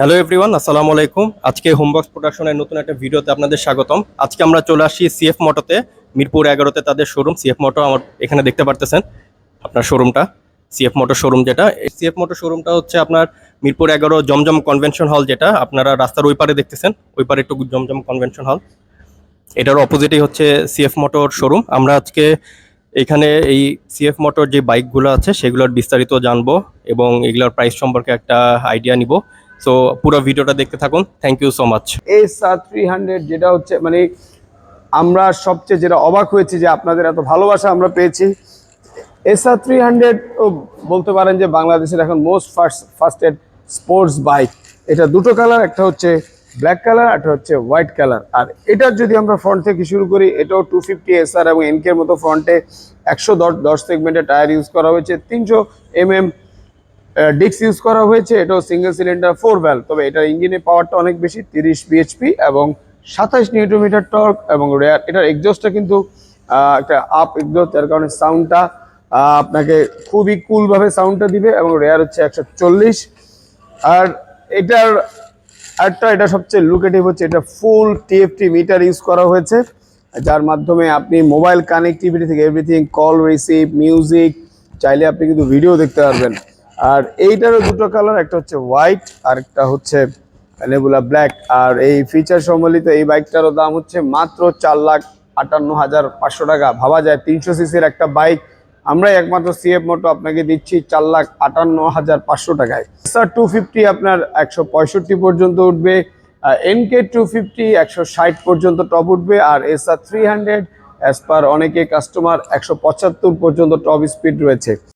Hello everyone আসসালামু আলাইকুম। আজকে হোমবক্স প্রোডাকশনের নতুন একটা ভিডিওতে আপনাদের স্বাগতম। আজকে আমরা চলে আসি সিএফ মোটোতে মিরপুর এগারোতে তাদের শোরুম সিএফ মোটো আমার এখানে দেখতে পারতেছেন আপনার শোরুমটা সিএফ মোটো শোরুম যেটা। সিএফ মোটো শোরুমটা হচ্ছে আপনার মিরপুর এগারো জমজম কনভেনশন হল যেটা। আপনারা রাস্তার ওই পারে দেখতেছেন, ওই পারে একটু জমজম কনভেনশন হল এটার অপোজিটেই হচ্ছে সিএফ মোটর শোরুম আমরা আজকে এখানে এই সিএফ মোটর যে বাইকগুলো আছে, সেগুলোর বিস্তারিত জানব এবং এগুলোর প্রাইস সম্পর্কে একটা আইডিয়া নিব। সো পুরো ভিডিওটা দেখতে থাকুন। Thank you so much S R three hundred যেটা হচ্ছে মানে আমরা সবচেয়ে যেটা অবাক হয়েছি যে আপনাদের এত ভালোবাসা আমরা পেয়েছি। এস আর থ্রি হান্ড্রেড বলতে পারেন যে বাংলাদেশের এখন most fast fasted sports bike এটা দুটো কালার একটা হচ্ছে ব্ল্যাক কালার একটা হচ্ছে হোয়াইট কালার আর এটার যদি আমরা ফ্রন্ট থেকে শুরু করি, এটাও টু ফিফটি এসআর এবং এনকের মতো ফ্রন্টে একশো দশ দশ সেগমেন্টের টায়ার ইউজ করা হয়েছে। তিনশো এম এম ডিক্স ইউজ করা হয়েছে, এটাও সিঙ্গেল সিলিন্ডার ফোর ভ্যাল তবে এটার ইঞ্জিনের পাওয়ারটা অনেক বেশি, তিরিশ বিএইচপি এবং সাতাশ নিউটোমিটার টর্ক এবং রেয়ার এটার এক্সজস্টটা কিন্তু একটা আপ এক্সজস্ট যার কারণে সাউন্ডটা আপনাকে খুবই কুলভাবে সাউন্ডটা দিবে এবং রেয়ার হচ্ছে একশো চল্লিশ। আর এটার আরেকটা, এটা সবচেয়ে লুকেটিভ হচ্ছে, এটা ফুল টিএফটি মিটার ইউজ করা হয়েছে, যার মাধ্যমে আপনি মোবাইল কানেক্টিভিটি থেকে এভরিথিং কল রিসিভ মিউজিক চাইলে আপনি কিন্তু ভিডিও দেখতে পারবেন। আর এইটারও দুটো কালার একটা হচ্ছে হোয়াইট আর একটা হচ্ছে নেবুলা ব্ল্যাক আর এই ফিচার সম্বলিত এই বাইকটারও দাম হচ্ছে মাত্র চার লাখ আটান্ন হাজার পাঁচশো টাকা। ভাবা যায় তিনশো সিসির একটা বাইক আমরা একমাত্র সিএফ মোটো আপনাকে দিচ্ছি চার লাখ আটান্ন হাজার পাঁচশো টাকায়। স্যার টু ফিফটি আপনার একশো পঁয়ষট্টি পর্যন্ত উঠবে এনকে টু ফিফটি একশো ষাট পর্যন্ত টপ উঠবে, আর S R three hundred as per অনেকে কাস্টমার একশো পঁচাত্তর পর্যন্ত টপ স্পিড রয়েছে।